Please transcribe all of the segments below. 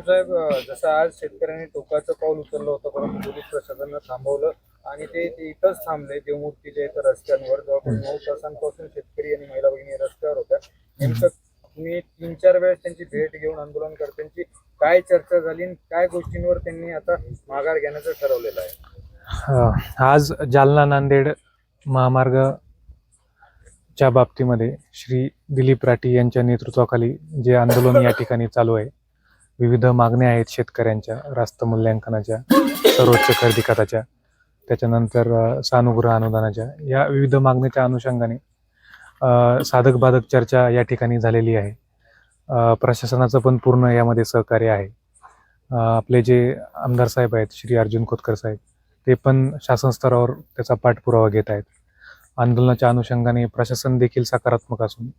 साहेब जसं आज शेतकऱ्यांनी टोकाचं पाऊल उचललं होतं परंतु पोलीस प्रशासनानं थांबवलं आणि ते इथंच थांबले. देवमूर्तीच्या इथं रस्त्यांवर जवळपास नऊ तासांपासून शेतकरी आणि महिला भगिनी रस्त्यावर होत्या. नेमकं तुम्ही तीन चार वेळेस त्यांची भेट घेऊन आंदोलनकर्त्यांची काय चर्चा झाली आणि काय गोष्टींवर त्यांनी आता माघार घेण्याचं ठरवलेलं आहे? आज जालना नांदेड महामार्ग च्या बाबतीमध्ये श्री दिलीप राठी यांच्या नेतृत्वाखाली जे आंदोलन या ठिकाणी चालू आहे विविध मागण्या आहेत शेतकऱ्यांच्या रास्त मूल्यांकनाच्या सर्वोच्च खरेदी खताच्या त्याच्यानंतर सानुग्रह अनुदानाच्या या विविध मागणीच्या अनुषंगाने साधक बाधक चर्चा या ठिकाणी झालेली आहे. प्रशासनाचं पण पूर्ण यामध्ये सहकार्य आहे. आपले जे आमदार साहेब आहेत श्री अर्जुन खोतकर साहेब ते पण शासन स्तरावर त्याचा पाठपुरावा घेत आहेत. आंदोलनाच्या अनुषंगाने प्रशासन देखील सकारात्मक असून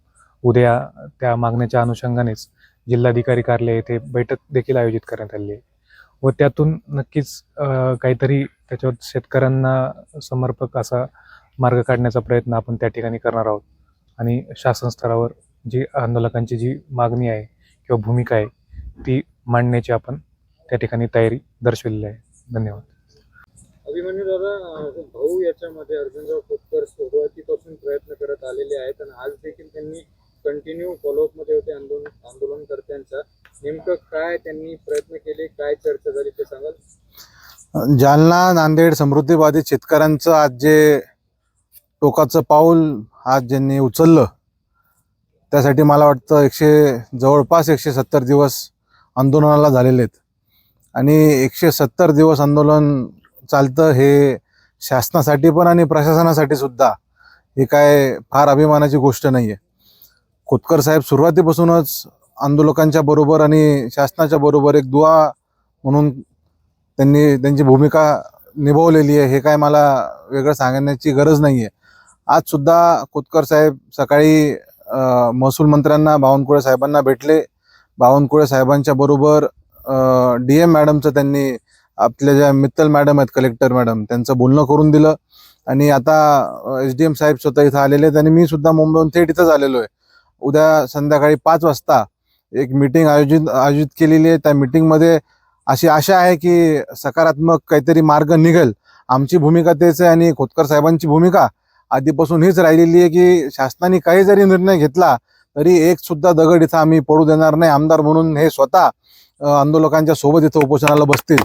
उद्या त्या मागण्याच्या अनुषंगानेच जिल्हाधिकारी कार्यालय येथे बैठक देखील आयोजित करण्यात आली आहे. व त्यातून नक्कीच काहीतरी त्याच्यावर शेतकऱ्यांना समर्पक असा मार्ग काढण्याचा प्रयत्न आपण त्या ठिकाणी करणार आहोत. आणि शासन स्तरावर जी आंदोलकांची जी मागणी आहे किंवा भूमिका आहे ती मांडण्याची आपण त्या ठिकाणी तयारी दर्शवलेली आहे. धन्यवाद. अभिमन्यू दादा भाऊ याच्यामध्ये अर्जुनराव खोतकर सुरुवातीपासून प्रयत्न करत आलेले आहेत आणि आज देखील त्यांनी कंटिन्यू फॉलोअपमध्ये होते आंदोलन आंदोलन आंदोलनकर्त्यांचा नेमकं काय त्यांनी प्रयत्न केले? काय चर्चा झाली ते सांगाल? जालना नांदेड समृद्धी बाधित शेतकऱ्यांचं आज जे टोकाचं पाऊल आज ज्यांनी उचललं त्यासाठी मला वाटतं एकशे जवळपास एकशे सत्तर दिवस आंदोलनाला झालेले आहेत. आणि एकशे सत्तर दिवस आंदोलन चालतं हे शासनासाठी पण आणि प्रशासनासाठी सुद्धा ही काय फार अभिमानाची गोष्ट नाही आहे खोतकर साहेब सुरुवातीपासूनच आंदोलकांच्या बरोबर आणि शासनाच्या बरोबर एक दुवा म्हणून त्यांनी त्यांची भूमिका निभावलेली आहे हे काय मला वेगळं सांगण्याची गरज नाही आहे आजसुद्धा कुतकर कोतकर साहेब सकाळी महसूल मंत्र्यांना बावनकुळे साहेबांना भेटले. बावनकुळे साहेबांच्या बरोबर डी एम मॅडमचं त्यांनी आपल्या ज्या मित्तल मॅडम आहेत कलेक्टर मॅडम त्यांचं बोलणं करून दिलं. आणि आता एच डी एम साहेब स्वतः इथं आलेले आहेत आणि मी सुद्धा मुंबईहून थेट इथंच आलेलो आहे. उद्या संध्याकाळी पाच वाजता एक मीटिंग आयोजित आयोजित केलेली आहे. त्या मीटिंगमध्ये अशी आशा आहे की सकारात्मक काहीतरी मार्ग निघेल. आमची भूमिका तेच आहे आणि खोतकर साहेबांची भूमिका आधीपासून हीच राहिलेली आहे की शासनाने काही जरी निर्णय घेतला तरी एक सुद्धा दगड इथं आम्ही पडू देणार नाही. आमदार म्हणून हे स्वतः आंदोलकांच्या सोबत इथं उपोषणाला बसतील.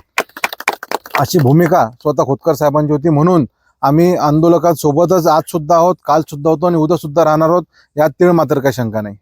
अशी भूमिका स्वतः खोतकर साहेबांची होती म्हणून आम्ही आंदोलकांसोबतच आज सुद्धा आहोत काल सुद्धा होतो आणि उद्या सुद्धा राहणार आहोत. यात तीळ मात्र काही शंका नाही.